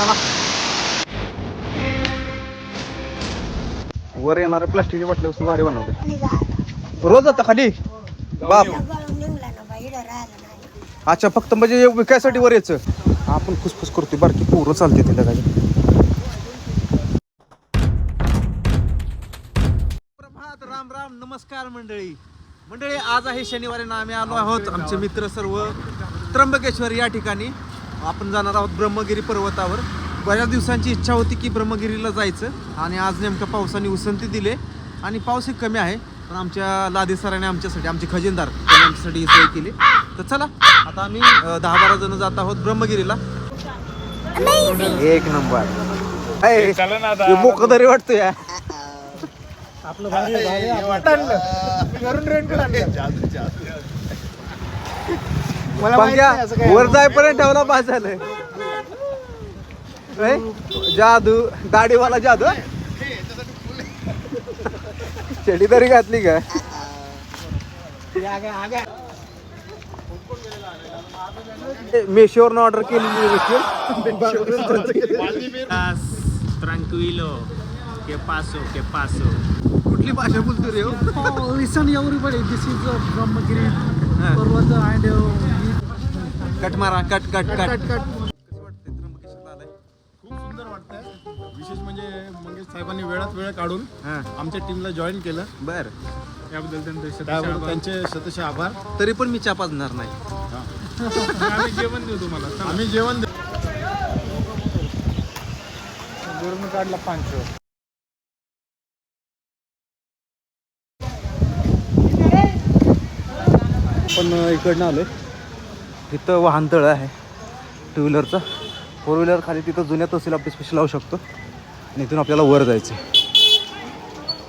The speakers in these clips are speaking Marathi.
चला वर येणारे प्लास्टिकची बाटली गाडी बनवते. रोज आता खाली? बाप. अच्छा फक्त म्हणजे विकायसाठी वर यायचं. आपण खुसफुस करतोय बारकी पोरं चालते तिला गाडी. प्रभात राम राम नमस्कार मंडळी. मंडळी आज आहे शनिवारी ना आम्ही आलो आहोत आमचे मित्र सर्व. त्र्यंबकेश्वर या ठिकाणी. आपण जाणार आहोत ब्रह्मगिरी पर्वतावर. बऱ्याच दिवसांची इच्छा होती की ब्रह्मगिरीला जायचं आणि आज नेमकं पावसाने उसंती दिले आणि पाऊसही कमी आहे. पण आमच्या लादी सरांनी आमच्यासाठी आमचे खजिनदार त्यांनी आमच्यासाठी सोय केली. तर चला आता आम्ही दहा बारा जण जात आहोत ब्रह्मगिरीला. एक नंबर. मोकदरी वाटतो या वर जायपर्यंत ठेवला पास झालं जादू दाढीवाला जादू चढी तरी घातली का? मेशोवरनं ऑर्डर केली कुठली भाषा बोलतो रे सण एवढी पडेल दिस इज ब्रह्मगिरी कट मारा कट कट कट. खूप सुंदर वाटतंय. विशेष म्हणजे मंगेश साहेबांनी वेळात वेळ काढून हा. आमच्या टीमला जॉईन केलं. बर. याबद्दल त्यांचे शतशः त्याबद्दल. त्यांचे शतशः आभार. तरी पण मी चा पाजणार नाही. आम्ही जेवण देऊ तुम्हाला. चला. आम्ही जेवण दे- काढला पांच पण इकडनं आलोय. इथं वाहनतळ आहे. टू व्हीलरचं फोर व्हीलर खाली तिथं जुन्या तहसील ऑफिस पेशी लावू शकतो. आणि इथून आपल्याला वर जायचं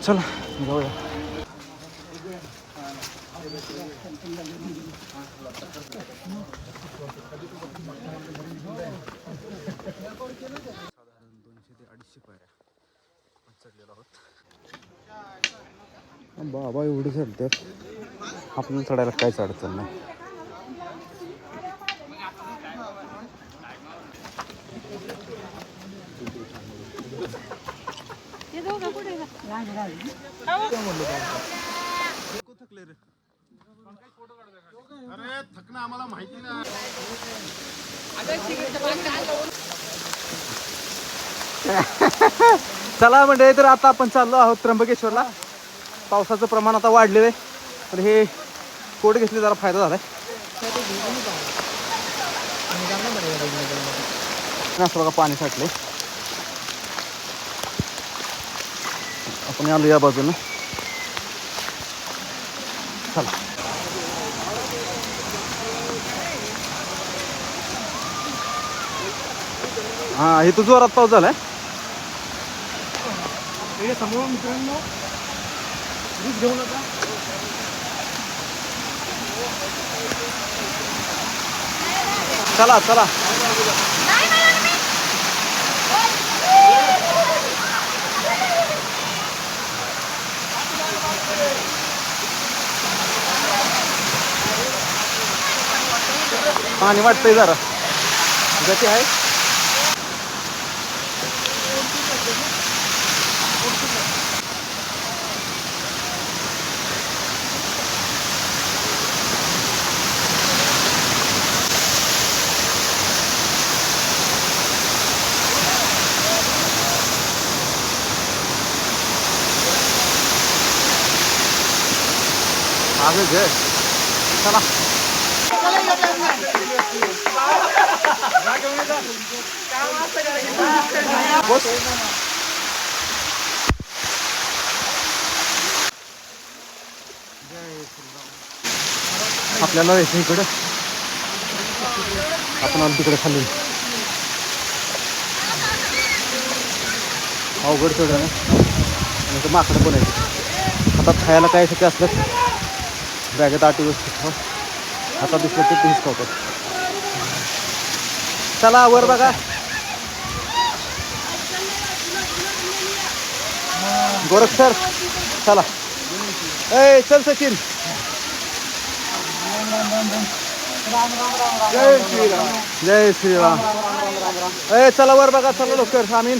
चला जाऊया. साधारण दोनशे ते अडीचशे पायऱ्या चढलेलो आहोत बाबा एवढी चढतात आपण चढायला काहीच अडचण नाही. अरे थकणं आम्हाला माहिती नाही चला म्हणजे तर आता आपण चाललो आहोत त्र्यंबकेश्वरला. पावसाचं प्रमाण आता वाढलेलं आहे. तर हे कोट घेतले जरा फायदा झालाय. असं बघा पाणी साठले आपण आलो या बाजूनं चला. हा इथं जोरात पाऊस झालाय. मित्रांनो रिस्क घेऊ नका चला चला. पाणी वाटतंय जरा. गती आहे. आगे घे. चला. आपल्याला यायचं इकडं. आपण आलो तिकडे खाली. अवघड चढ आणि माकडं पण आहे आता खायला काय शक्य असलं? बॅगेत आठ दिवस आता हातात दिसलं तर तेच खावतात चला वर बघा. गोरख सर चला. ए चल सचिन. जय श्रीराम. ए चला वर बघा चला लवकर सामीन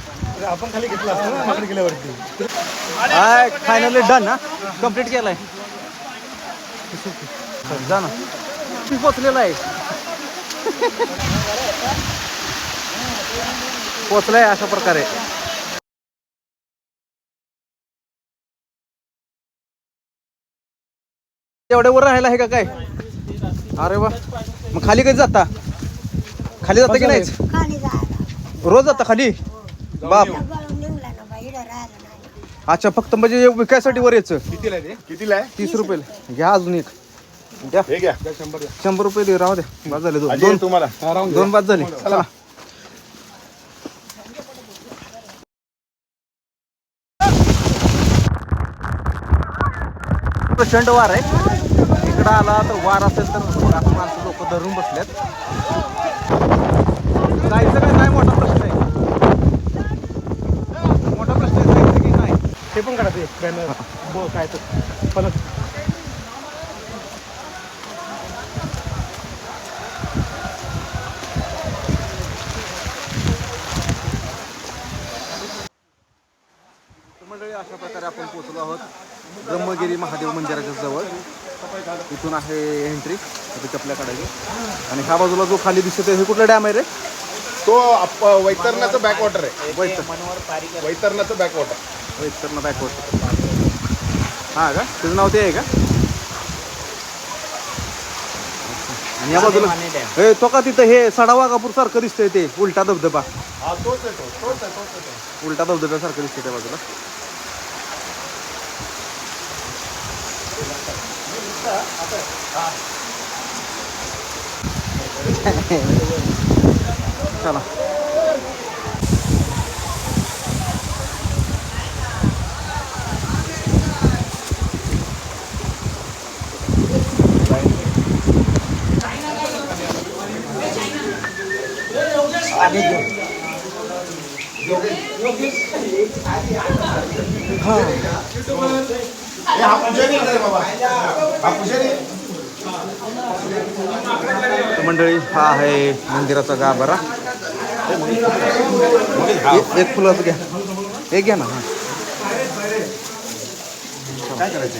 हाय फायनली डन ना कंप्लीट केलाय. जा ना. मी पोचलेला आहे. पोचलाय अशा प्रकारे. एवढ्या वर राहायला आहे का काय? अरे वा. मग खाली कधी जाता? खाली जाता की नाहीच? खाली जायला. रोज जाता खाली? बाप. गळून निघला ना बाई इकडं राहिलं नाही. अच्छा फक्त म्हणजे विकायसाठी वर यायचं. कितीला आहे ते? कितीला आहे? तीस रुपये. घ्या अजून एक. द्या. हे घ्या. शंभर द्या. शंभर रुपये दे राहू द्या. बाद झाले दोन. तुम्हाला. दोन बाद झाले. चला. प्रचंड वार आहे. इकडं आला तर वार असेल तर माणसं लोक धरून बसल्यात. जायचं काय नाही मोठा प्रश्न आहे मोठा प्रश्न आहे जायचं की नाही ते पण काढा ते बॅनर बो काय तर. फलक मंडळी अशा प्रकारे आपण पोहोचलो आहोत ब्रह्मगिरी महादेव मंदिराच्या जवळ. इथून आहे एंट्री इथे चपल्या काढायची. आणि ह्या बाजूला जो खाली दिसत आहे हे कुठला डॅम आहे रे? तो आप- वैतरणाचं बॅक वॉटर आहे. वैतर वैतरणाचं बॅक वॉटर वैतरणा बॅकवर्ड हा का? तुझं नाव ते आहे का? आणि या बाजूला हे तो का तिथं हे सडा वाघापूर सारखं दिसतंय ते उलटा धबधबा. हा तोच आहे तो तोच आहे तोच आहे तो. उलटा धबधब्यासारखं दिसतंय त्या बाजूला. चला हे हा पुजारी आहे रे बाबा हा पुजारी आहे. तर मंडळी हा आहे मंदिराचा गाभारा. एक- एक फुलाचं घ्या. एक घ्या ना हा. काय करायचं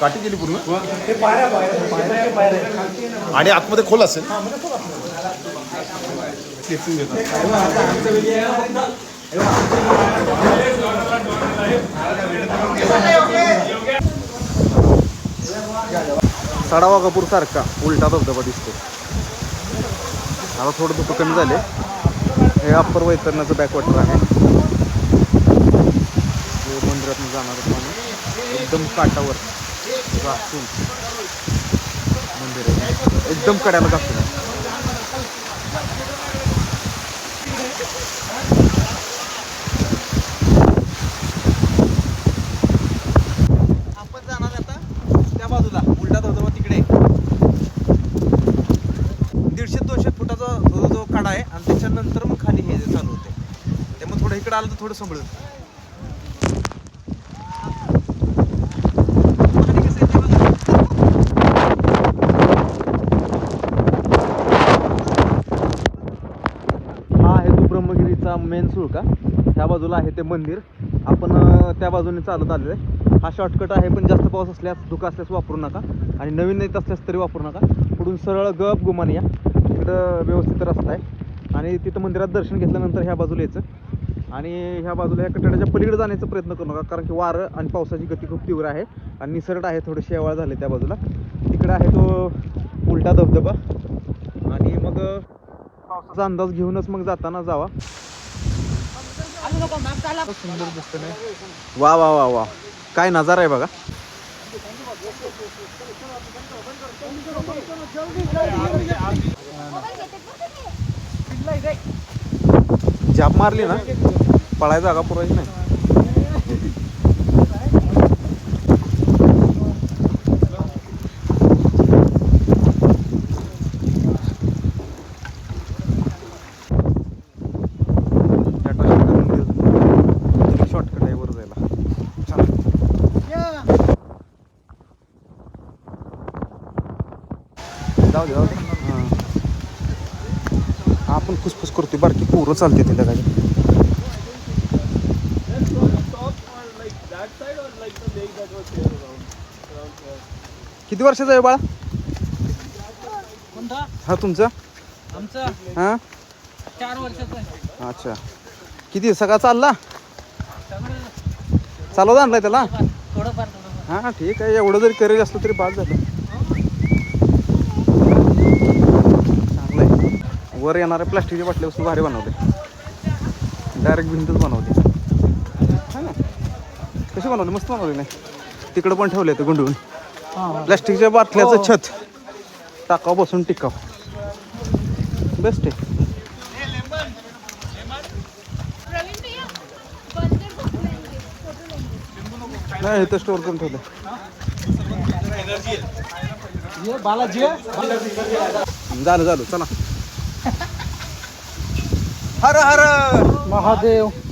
काठी गेली पूर्ण? आणि आतमध्ये खोल असेल? घेतो. सडावागापूर सारखा उलटा धबधबा दिसतो. आता थोडं धुकं कमी झाले. हे अप्पर वैतरणाचं बॅकवॉटर आहे. हे मंदिरातून जाणार पाणी एकदम काटावर घासून मंदिर आहे. एकदम कड्याला घासून आपण जाणार आता त्या बाजूला उलटा धबधबा तिकडे. दीडशे दोनशे फुटाचा जो जो आहे आणि त्याच्यानंतर मग खाली हे चालू होते. त्यामुळे थोडं इकडे आलं तर थोडं सांभाळून पाणी कसं येतंय बघा. हा हे बालाजीचा मेन सुळका ह्या बाजूला आहे ते मंदिर. आपण त्या बाजूने चालत आलेलं आहे. हा शॉर्टकट आहे पण जास्त पाऊस असल्यास धुका असल्यास वापरू नका. आणि नवीन येत असल्यास तरी वापरू नका. पुढून सरळ गप गुमान या. तिकडं व्यवस्थित रस्ता आहे. आणि तिथं मंदिरात दर्शन घेतल्यानंतर ह्या बाजूला यायचं. आणि ह्या बाजूला ह्या कटड्याच्या पलीकडे जाण्याचा प्रयत्न करू नका कारण की वारं आणि पावसाची गती खूप तीव्र आहे. आणि निसर्ग आहे थोडे शेवाळ झाले त्या बाजूला. तिकडे आहे तो उलटा धबधबा. आणि मग पावसाचा अंदाज घेऊनच मग जाताना जावा. सुंदर दिसतं नाही? वा वा वा वा. काय नजारा आहे बघा. झाप मारली ना? पळायला जागा पुरायची नाही शॉर्टकट आहे वर जायला चला. जाऊ दे जाऊ दे. हां. आपण फुसफुस करतोय बारकी पोरं चालते तिला काय किती वर्षाचा आहे बाळा? कोणता? हा तुमचा? आमचं. हा? चार वर्षाचं आहे. अच्छा. किती सगळा चालला? चालवता आणलाय त्याला? थोडंफार थोडंफार. हा ठीक आहे. एवढं जरी करेल असलं तरी बाद झालं चांगलं आहे वर येणाऱ्या प्लास्टिकच्या बाटल्या भारी बनवते. डायरेक्ट भिंतच बनवते. हा ना? कशी बनवली? मस्त बनवली नाही? तिकडं पण ठेवले ते गुंडळून प्लास्टिकच्या बाटल्याचं छत. टाकाव बसून टिकाव. बेस्ट आहे. नाही इथं स्टोअर करून ठेवलं बालाजी झालं झालं. चला. Hara Hara! Mahadeu!